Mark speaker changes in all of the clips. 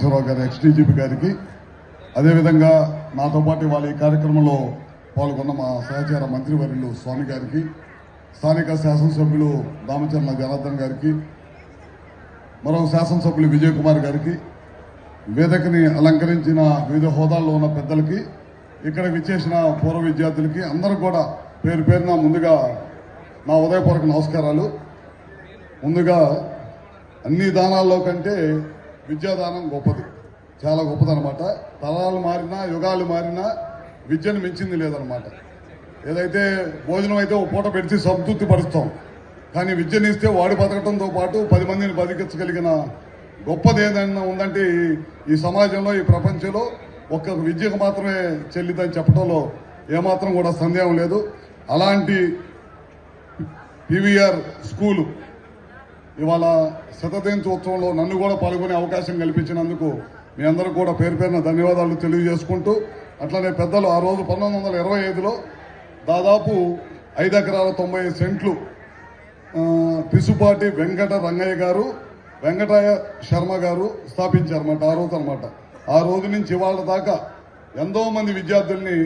Speaker 1: సాంబశివరావు గారి ఎక్స్డీజీపీ గారికి. అదేవిధంగా నాతో పాటు వాళ్ళ ఈ కార్యక్రమంలో పాల్గొన్న మా సహచార మంత్రివర్యులు స్వామి గారికి స్థానిక శాసనసభ్యులు దామచర్ల జనార్దన్ గారికి మరో శాసనసభ్యులు విజయ్ కుమార్ గారికి వేదికని అలంకరించిన వివిధ హోదాల్లో ఉన్న పెద్దలకి ఇక్కడ విచ్చేసిన పూర్వ విద్యార్థులకి అందరూ కూడా పేరు పేరున ముందుగా నా ఉదయపూర్వక నమస్కారాలు. ముందుగా అన్ని దానాల్లో కంటే విద్యాదానం గొప్పది. చాలా గొప్పదనమాట. తరాలు మారినా యుగాలు మారినా విద్యను మించింది లేదనమాట. ఏదైతే భోజనం అయితే ఒక పూట పెడితే సంతృప్తి పరుస్తాం. కానీ విద్యను ఇస్తే వాడి బతకటంతో పాటు పది మందిని బతికించగలిగిన గొప్పది ఏదైనా ఉందంటే ఈ- ఈ సమాజంలో ఈ ప్రపంచంలో ఒక్క విద్యకు మాత్రమే చెల్లిదని చెప్పడంలో ఏమాత్రం కూడా సందేహం లేదు. అలాంటి పివిఆర్ స్కూలు ఇవాళ శతదినోత్సవంలో నన్ను కూడా పాల్గొనే అవకాశం కల్పించినందుకు మీ అందరూ కూడా పేరు పేరున ధన్యవాదాలు తెలియజేసుకుంటూ అట్లనే పెద్దలు ఆ రోజు పంతొమ్మిది వందల ఇరవై ఐదులో దాదాపు ఐదు ఎకరాల తొంభై సెంట్లు పిసుపాటి వెంకట రంగయ్య గారు వెంకటయ్య శర్మ గారు స్థాపించారన్నమాట ఆ రోజు అనమాట ఆ రోజు నుంచి ఇవాళ దాకా ఎంతో మంది విద్యార్థుల్ని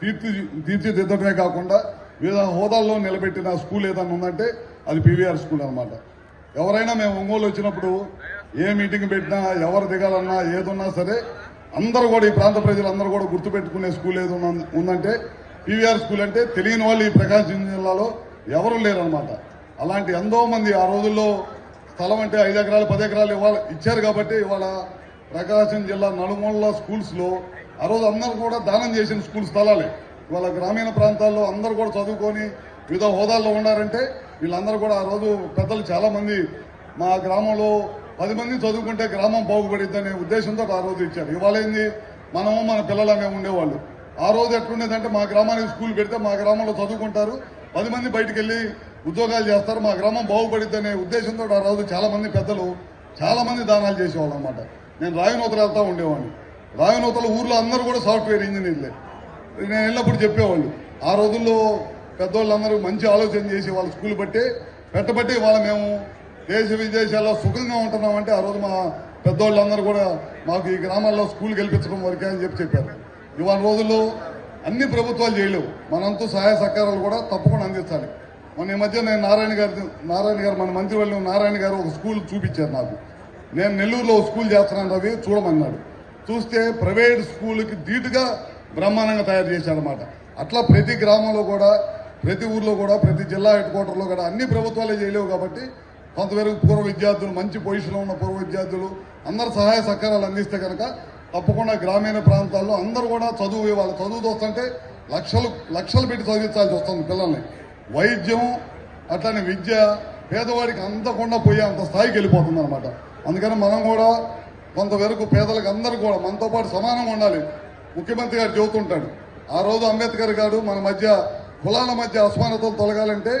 Speaker 1: తీర్చి తీర్చిదిద్దడమే కాకుండా వివిధ హోదాల్లో నిలబెట్టిన స్కూల్ ఏదైనా ఉందంటే అది పీవీఆర్ స్కూల్ అన్నమాట. ఎవరైనా మేము ఒంగోలు వచ్చినప్పుడు ఏ మీటింగ్ పెట్టినా ఎవరు దిగాలన్నా ఏదున్నా సరే అందరూ కూడా ఈ ప్రాంత ప్రజలందరూ కూడా గుర్తుపెట్టుకునే స్కూల్ ఏది ఉందంటే పీవీఆర్ స్కూల్ అంటే తెలియని వాళ్ళు ఈ ప్రకాశం జిల్లాలో ఎవరు లేరనమాట అలాంటి ఎంతో మంది ఆ రోజుల్లో స్థలం అంటే ఐదు ఎకరాలు పది ఎకరాలు ఇవాళ ఇచ్చారు కాబట్టి ఇవాళ ప్రకాశం జిల్లా నలుమూలల స్కూల్స్లో ఆ రోజు అందరూ కూడా దానం చేసిన స్కూల్ స్థలాలే. ఇవాళ గ్రామీణ ప్రాంతాల్లో అందరూ కూడా చదువుకొని వివిధ హోదాల్లో ఉన్నారంటే వీళ్ళందరూ కూడా ఆ రోజు పెద్దలు చాలా మంది మా గ్రామంలో పది మంది చదువుకుంటే గ్రామం బాగుపడిద్దనే ఉద్దేశంతో ఆ రోజు ఇచ్చారు. ఇవాళ ఏంది? మనము మన పిల్లలమే ఉండేవాళ్ళు. ఆ రోజు ఎట్లుండేదంటే మా గ్రామానికి స్కూల్ పెడితే మా గ్రామంలో చదువుకుంటారు. పది మంది బయటికి వెళ్ళి ఉద్యోగాలు చేస్తారు. మా గ్రామం బాగుపడిద్దనే ఉద్దేశంతో ఆ రోజు చాలా మంది పెద్దలు చాలా మంది దానాలు చేసేవాళ్ళు అనమాట నేను రాయనూతలు వెళ్తా ఉండేవాడిని. రాయనూతల ఊర్లో అందరూ కూడా సాఫ్ట్వేర్ ఇంజనీర్లే. నేను వెళ్ళినప్పుడు చెప్పేవాళ్ళు ఆ రోజుల్లో పెద్దోళ్ళందరూ మంచి ఆలోచన చేసి వాళ్ళ స్కూల్ బట్టి పెట్టబట్టి వాళ్ళ మేము దేశ విదేశాల్లో సుఖంగా ఉంటున్నామంటే ఆ రోజు మా పెద్దోళ్ళందరూ కూడా మాకు ఈ గ్రామాల్లో స్కూల్ గెలిపించడం వరకే అని చెప్పి చెప్పారు. ఇవాళ రోజుల్లో అన్ని ప్రభుత్వాలు చేయలేవు. మనంతూ సహాయ సహకారాలు కూడా తప్పకుండా అందించాలి. మొన్న ఈ మధ్య నేను నారాయణ గారి నారాయణ గారు మన మంత్రివర్యులు నారాయణ గారు ఒక స్కూల్ చూపించారు నాకు. నేను నెల్లూరులో స్కూల్ చేస్తున్నాను రవి చూడమన్నాడు. చూస్తే ప్రైవేట్ స్కూల్కి ధీటుగా బ్రహ్మాండంగా తయారు చేశాడనమాట అట్లా ప్రతి గ్రామంలో కూడా ప్రతి ఊర్లో కూడా ప్రతి జిల్లా హెడ్ క్వార్టర్లో కూడా అన్ని ప్రభుత్వాలే చేయలేవు కాబట్టి కొంతవరకు పూర్వ విద్యార్థులు మంచి పొజిషన్లో ఉన్న పూర్వ విద్యార్థులు అందరు సహాయ సహకారాలు అందిస్తే కనుక తప్పకుండా గ్రామీణ ప్రాంతాల్లో అందరూ కూడా చదువు ఇవ్వాలి. చదువు వస్తుంటే లక్షలు లక్షలు పెట్టి చదివించాల్సి వస్తుంది పిల్లల్ని. వైద్యం అట్లనే విద్య పేదవాడికి అందకుండా పోయే అంత స్థాయికి వెళ్ళిపోతుంది అనమాట అందుకని మనం కూడా కొంతవరకు పేదలకు అందరూ కూడా మనతో పాటు సమానంగా ఉండాలి. ముఖ్యమంత్రి గారు చెబుతుంటాడు ఆ రోజు అంబేద్కర్ గారు మన మధ్య కులాల మధ్య అసమానతలు తొలగాలంటే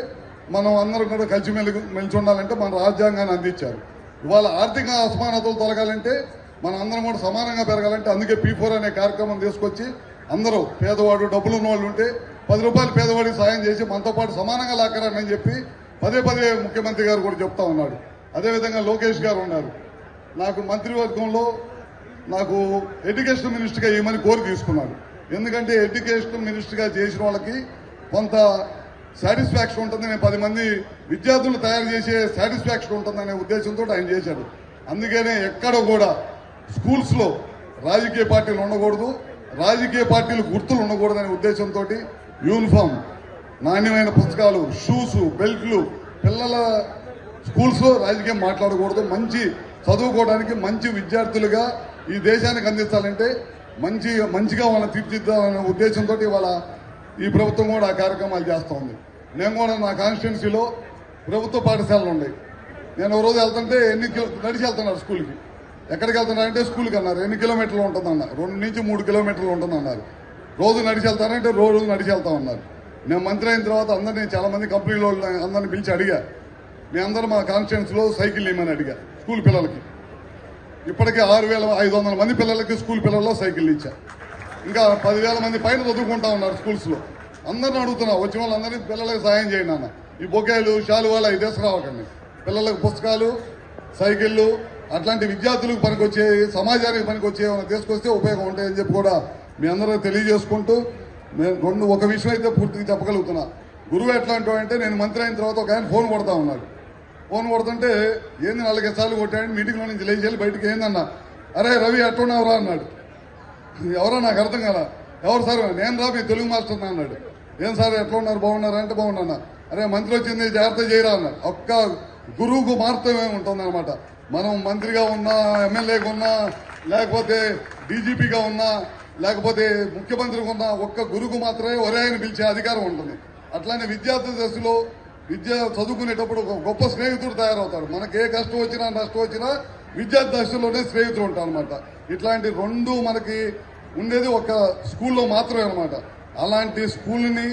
Speaker 1: మనం అందరం కూడా కలిసి మెలిగి మెలిచి ఉండాలంటే మన రాజ్యాంగాన్ని అందించారు. ఇవాళ ఆర్థిక అసమానతలు తొలగాలంటే మన అందరం కూడా సమానంగా పెరగాలంటే అందుకే పీ ఫోర్ అనే కార్యక్రమం తీసుకొచ్చి అందరూ పేదవాడు డబ్బులు ఉన్న వాళ్ళు ఉంటే పది రూపాయలు పేదవాడికి సాయం చేసి మనతో పాటు సమానంగా లాక్కరని చెప్పి పదే పదే ముఖ్యమంత్రి గారు కూడా చెప్తా ఉన్నాడు. అదేవిధంగా లోకేష్ గారు ఉన్నారు. నాకు మంత్రివర్గంలో నాకు ఎడ్యుకేషన్ మినిస్టర్గా ఏమని కోరి తీసుకున్నాడు. ఎందుకంటే ఎడ్యుకేషన్ మినిస్టర్గా చేసిన వాళ్ళకి కొంత సాటిస్ఫాక్షన్ ఉంటుంది. నేను పది మంది విద్యార్థులు తయారు చేసే సాటిస్ఫాక్షన్ ఉంటుందనే ఉద్దేశంతో ఆయన చేశాడు. అందుకనే ఎక్కడ కూడా స్కూల్స్లో రాజకీయ పార్టీలు ఉండకూడదు. రాజకీయ పార్టీలు గుర్తులు ఉండకూడదనే ఉద్దేశంతో యూనిఫామ్ నాణ్యమైన పుస్తకాలు షూస్ బెల్ట్లు పిల్లల స్కూల్స్లో రాజకీయం మాట్లాడకూడదు. మంచి చదువుకోవడానికి మంచి విద్యార్థులుగా ఈ దేశానికి అందించాలంటే మంచి మంచిగా వాళ్ళని తీర్చిదిద్దాలనే ఉద్దేశంతో వాళ్ళ ఈ ప్రభుత్వం కూడా ఆ కార్యక్రమాలు చేస్తూ ఉంది నేను కూడా నా కాన్స్టిట్యున్సీలో ప్రభుత్వ పాఠశాలలు ఉన్నాయి. నేను ఒక రోజు వెళ్తుంటే ఎన్ని కిలో నడిచి వెళ్తున్నారు స్కూల్కి. ఎక్కడికి వెళ్తున్నారంటే స్కూల్కి అన్నారు. ఎన్ని కిలోమీటర్లు ఉంటుందన్నారు. రెండు నుంచి మూడు కిలోమీటర్లు ఉంటుందన్నారు. రోజు నడిచి వెళ్తారంటే రోజు నడిచి వెళ్తా ఉన్నారు. నేను మంత్రి అయిన తర్వాత అందరినీ చాలా మంది కంపెనీలో అందరిని పిలిచి అడిగా. మీ అందరూ మా కాన్స్టిట్యున్సీలో సైకిల్ ఇవ్వమని అడిగా స్కూల్ పిల్లలకి. ఇప్పటికే ఆరు వేల ఐదు వందల మంది పిల్లలకి స్కూల్ పిల్లల్లో సైకిల్ ఇచ్చారు ఇంకా పదివేల మంది పైన చదువుకుంటా ఉన్నారు స్కూల్స్లో. అందరిని అడుగుతున్నా వచ్చిన వాళ్ళందరినీ పిల్లలకు సాయం చేయండి అన్న. ఈ బొకేలు శాలువాలు అవి తీసుకురావకండి. పిల్లలకు పుస్తకాలు సైకిళ్ళు అట్లాంటి విద్యార్థులకు పనికొచ్చే సమాజానికి పనికొచ్చే ఏమైనా తీసుకొస్తే ఉపయోగం ఉంటాయని చెప్పి కూడా మీ అందరూ తెలియజేసుకుంటూ నేను రెండు ఒక విషయం అయితే పూర్తిగా చెప్పగలుగుతున్నా. గురువు ఎట్లాంటి అంటే నేను మంత్రి అయిన తర్వాత ఒక ఆయన ఫోన్ కొడతా ఉన్నాడు. ఫోన్ కొడుతుంటే ఏంది నాలుగైదు సార్లు కొట్టాడు మీటింగ్లో నుంచి లేచి వెళ్ళి బయటకు ఏందన్నా? అరే రవి ఎట్టున్నావురా అన్నాడు. ఎవరో నాకు అర్థం కదా ఎవరు సార్? నేను రా మీ తెలుగు మాస్టర్ అన్నాడు. ఏం సార్ ఎట్లా ఉన్నారు? బాగున్నారా? అంటే బాగున్నా అరే మంత్రి వచ్చింది జాగ్రత్త చేయరా అన్నాడు ఒక్క గురువుకు మార్తమే ఉంటుంది అనమాట మనం మంత్రిగా ఉన్నా ఎమ్మెల్యేగా ఉన్నా లేకపోతే డీజీపీగా ఉన్నా లేకపోతే ముఖ్యమంత్రిగా ఉన్నా ఒక్క గురువుకు మాత్రమే ఒరే ఆయన పిలిచే అధికారం ఉంటుంది. అట్లానే విద్యార్థి దశలో విద్య చదువుకునేటప్పుడు ఒక గొప్ప స్నేహితుడు తయారవుతాడు. మనకి ఏ కష్టం వచ్చినా నష్టం వచ్చినా విద్యార్థి దశలోనే స్నేహితుడు ఉంటాడు అనమాట ఇట్లాంటి రెండు మనకి ఉండేది ఒక స్కూల్లో మాత్రమే అనమాట అలాంటి స్కూల్ని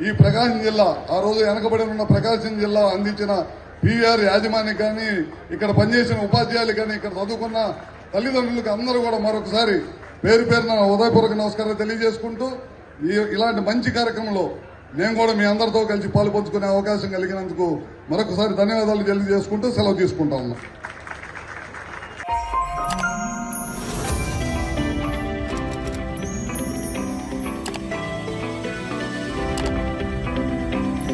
Speaker 1: ఈ ప్రకాశం జిల్లా ఆ రోజు వెనకబడి ఉన్న ప్రకాశం జిల్లా అందించిన పీఆర్ యాజమాన్యం కానీ ఇక్కడ పనిచేసిన ఉపాధ్యాయులు కానీ ఇక్కడ చదువుకున్న తల్లిదండ్రులకు అందరూ కూడా మరొకసారి పేరు పేరున ఉదయపూర్వక నమస్కారాలు తెలియజేసుకుంటూ ఈ ఇలాంటి మంచి కార్యక్రమంలో నేను కూడా మీ అందరితో కలిసి పాలు పంచుకునే అవకాశం కలిగినందుకు మరొకసారి ధన్యవాదాలు తెలియజేసుకుంటూ సెలవు తీసుకుంటా ఉన్నాను